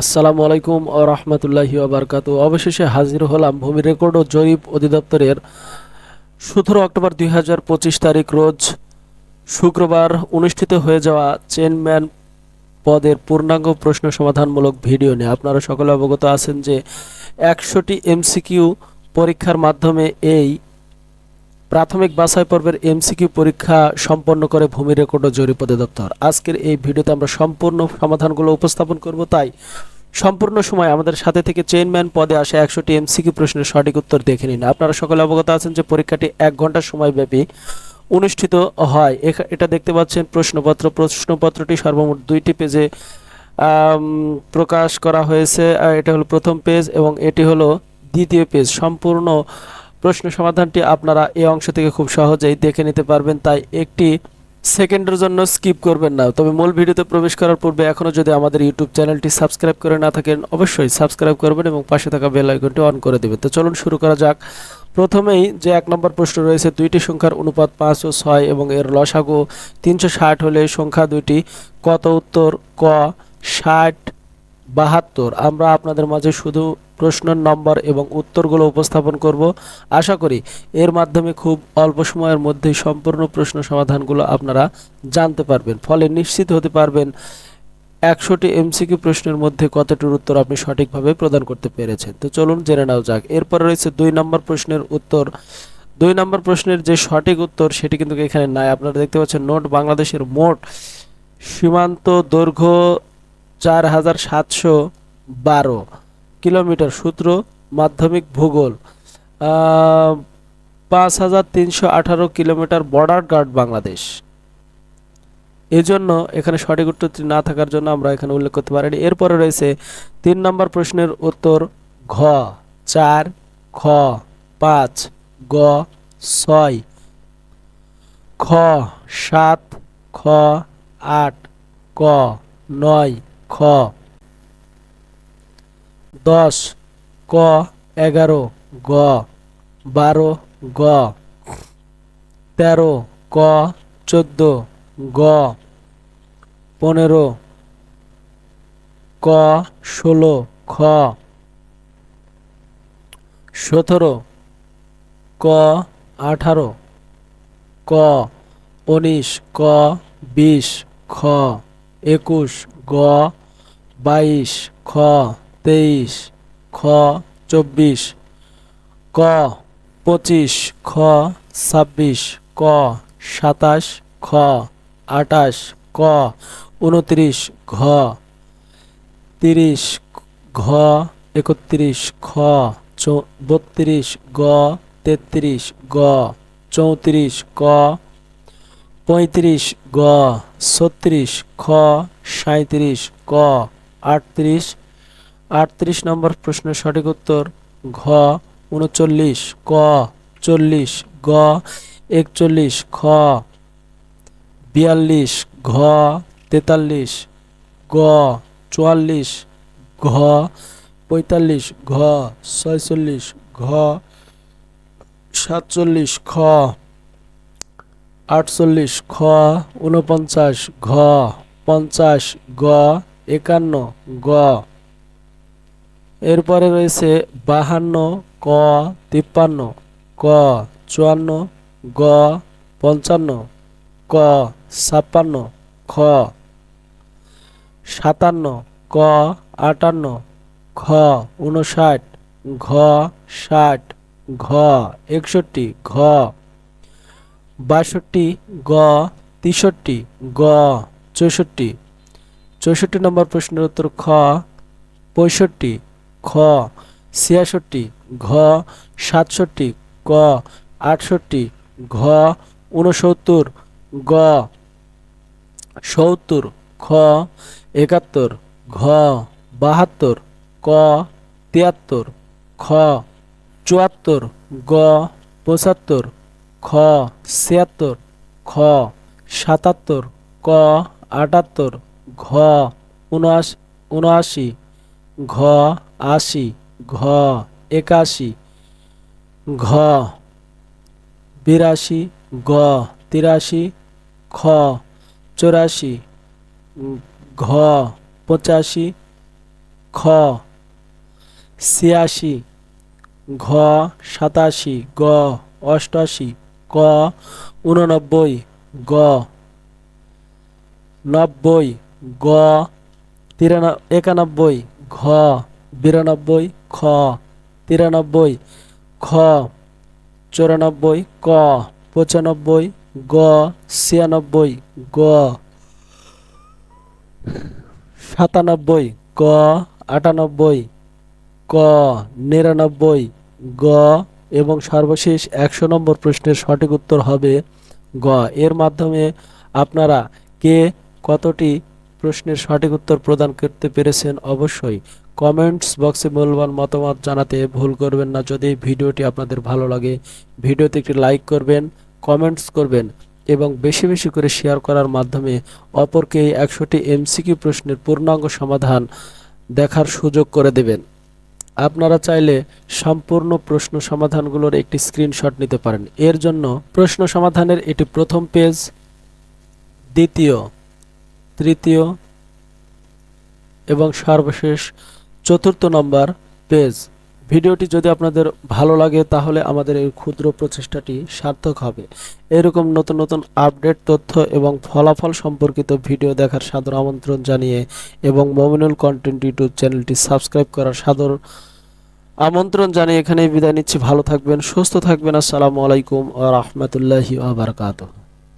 আসসালামু আলাইকুম ও রহমতুল্লাহি ওবরকাত অবশেষে হাজির হলাম ভূমি রেকর্ড ও জরিপ অধিদপ্তরের সতেরো অক্টোবর দুই হাজার পঁচিশ তারিখ রোজ শুক্রবার অনুষ্ঠিত হয়ে যাওয়া চেয়ারম্যান পদের পূর্ণাঙ্গ প্রশ্ন সমাধানমূলক ভিডিও নিয়ে। আপনারা সকলে অবগত আছেন যে একশোটি এমসিকিউ পরীক্ষার মাধ্যমে এই প্রাথমিক বাছাই পর্বের এমসিকিউ পরীক্ষা সম্পন্ন করে ভূমি রেকর্ড ও জরিপ অধিদপ্তর আজকের এই ভিডিওতে আমরা সম্পূর্ণ সমাধানগুলো উপস্থাপন করব, তাই সম্পূর্ণ সময় আমাদের সাথে থেকে চেইনম্যান পদে আসে একশোটি এমসিকিউ প্রশ্নের সঠিক উত্তর দেখে নিন। আপনারা সকলে অবগত আছেন যে পরীক্ষাটি এক ঘণ্টা সময় ব্যাপী অনুষ্ঠিত হয়। এটা দেখতে পাচ্ছেন প্রশ্নপত্র। প্রশ্নপত্রটি সর্বমোট দুইটি পেজে প্রকাশ করা হয়েছে। এটা হলো প্রথম পেজ এবং এটি হলো দ্বিতীয় পেজ। সম্পূর্ণ প্রশ্ন সমাধানটি আপনারা এই অংশ থেকে খুব সহজেই দেখে নিতে পারবেন, তাই একটি সেকেন্ডের জন্য স্কিপ করবেন না। তবে মূল ভিডিওতে প্রবেশ করার পূর্বে এখনও যদি আমাদের ইউটিউব চ্যানেলটি সাবস্ক্রাইব করে না থাকেন, অবশ্যই সাবস্ক্রাইব করবেন এবং পাশে থাকা বেল আইকনটি অন করে দেবেন। তো চলুন শুরু করা যাক। প্রথমেই যে এক নম্বর প্রশ্ন রয়েছে, দুইটি সংখ্যার অনুপাত পাঁচ ও ছয় এবং এর লসাগু তিনশো ষাট হলে সংখ্যা দুইটি। কত উত্তর? ক, ষাট বাহাত্তর। আমরা আপনাদের মাঝে শুধু প্রশ্নের নম্বর এবং উত্তরগুলো উপস্থাপন করব। আশা করি এর মাধ্যমে খুব অল্প সময়ের মধ্যেই সম্পূর্ণ প্রশ্ন সমাধানগুলো আপনারা জানতে পারবেন। ফলে নিশ্চিত হতে পারবেন একশোটি এমসিকিউ প্রশ্নের মধ্যে কতটির উত্তর আপনি সঠিকভাবে প্রদান করতে পেরেছেন। তো চলুন জেনে নেওয়া যাক। এরপরে রয়েছে দুই নম্বর প্রশ্নের উত্তর। দুই নম্বর প্রশ্নের যে সঠিক উত্তর সেটি কিন্তু এখানে নাই। আপনারা দেখতে পাচ্ছেন, নোট বাংলাদেশের মোট সীমান্ত দৈর্ঘ্য চার হাজার সাতশো বারো কিলোমিটার সূত্র, মাধ্যমিক ভূগোল পাঁচ হাজার তিনশো আঠারো কিলোমিটার বর্ডার গার্ড বাংলাদেশ। এজন্য এখানে সঠিক উত্তরটি না থাকার জন্য আমরা এখানে উল্লেখ করতে পারিনি। এরপরে রয়েছে তিন নম্বর প্রশ্নের উত্তর ঘ, চার, খ, পাঁচ, গ, ছয়, খ, সাত, খ, আট, ক, নয় খ। দশ। ক। এগারো। গ। বারো। গ। তেরো। ক। চোদ্দ। গ। পনেরো। ক। ষোলো। খ। সতেরো। ক। আঠারো। ক। উনিশ। ক। বিশ। খ। একুশ। গ। বাইশ, খ, তেইশ, খ, চব্বিশ, ক, পঁচিশ, খ, ছাব্বিশ, ক, সাতাশ, খ আটাশ ক, উনত্রিশ, ঘ, তিরিশ, ঘ, একত্রিশ, খ বত্রিশ, গ, তেত্রিশ, গ, চৌত্রিশ, ক, পঁয়ত্রিশ, গ, ছত্রিশ, খ সাঁত্রিশ ক আটত্রিশ আটত্রিশ নম্বর প্রশ্নের সঠিক উত্তর ঘ, উনচল্লিশ, ক, চল্লিশ, গ, একচল্লিশ, খ, বিয়াল্লিশ, ঘ, তেতাল্লিশ, গ, চুয়াল্লিশ, ঘ, পঁয়তাল্লিশ, ঘ, ছয়চল্লিশ, ঘ, সাতচল্লিশ, খ, আটচল্লিশ, খ উনপঞ্চাশ ঘ, পঞ্চাশ, গ একান্ন, গ। এরপরে রয়েছে বাহান্ন, ক, তিপ্পান্ন, ক, চুয়ান্ন, গ, পঞ্চান্ন, ক, ছাপ্পান্ন, খ, সাতান্ন, ক, আটান্ন খ উনষাট ঘ, ষাট, ঘ, একষট্টি, ঘ, বাষট্টি, গ, তেষট্টি, গ, চৌষট্টি চৌষট্টি নম্বর প্রশ্নের উত্তর খ, পঁয়ষট্টি, খ, ছিয়াষট্টি, ঘ, সাতষট্টি, ক, আটষট্টি, ঘ, ঊনসত্তর, গ, সত্তর, খ, একাত্তর, ঘ, বাহাত্তর, ক, তিয়াত্তর, খ, চুয়াত্তর, গ, পঁচাত্তর, খ, ছিয়াত্তর, খ, সাতাত্তর, ক, আটাত্তর ঘ, উনআশ, উনআশি, ঘ, আশি, ঘ, একাশি, ঘ, বিরাশি, গ, তিরাশি, খ, চৌরাশি, ঘ, পঁচাশি, খ, ছিয়াশি, ঘ, সাতাশি, গ, অষ্টাশি, ক, উননব্বই, গ, নব্বই গ, তিরান, একানব্বই, ঘ, বিরানব্বই, খ, তিরানব্বই, খ, চুরানব্বই, ক, পঁচানব্বই, গ, ছিয়ানব্বই, গ, সাতানব্বই, ক, আটানব্বই, ক, নিরানব্বই, গ এবং সর্বশেষ একশো নম্বর প্রশ্নের সঠিক উত্তর হবে গ। এর মাধ্যমে আপনারা কে, কতটি প্রশ্নের সঠিক উত্তর প্রদান করতে পেরেছেন অবশ্যই। কমেন্টস বক্সে মূল্যবান মতামত জানাতে ভুল করবেন না যদি ভিডিওটি আপনাদের ভালো লাগে। ভিডিওতে একটি লাইক করবেন, কমেন্টস করবেন এবং বেশি বেশি করে শেয়ার করার মাধ্যমে অপরকে এই একশোটি এমসিকিউ প্রশ্নের পূর্ণাঙ্গ সমাধান দেখার সুযোগ করে দেবেন। আপনারা চাইলে সম্পূর্ণ প্রশ্ন সমাধানগুলোর একটি স্ক্রিনশট নিতে পারেন। এর জন্য প্রশ্ন সমাধানের এটি প্রথম পেজ, দ্বিতীয় তৃতীয় এবং সর্বশেষ চতুর্থ নম্বর পেজ। ভিডিওটি যদি আপনাদের ভালো লাগে, তাহলে আমাদের এই ক্ষুদ্র প্রচেষ্টাটি সার্থক হবে। এরকম নতুন নতুন আপডেট, তথ্য এবং ফলাফল সম্পর্কিত ভিডিও দেখার সাদর আমন্ত্রণ জানিয়ে এবং মমিনুল কন্টেন্ট ইউটিউব চ্যানেলটি সাবস্ক্রাইব করার সাদর আমন্ত্রণ জানিয়ে এখানেই বিদায় নিচ্ছি। ভালো থাকবেন, সুস্থ থাকবেন। আসসালামু আলাইকুম আ রহমতুল্লাহি আবরকাত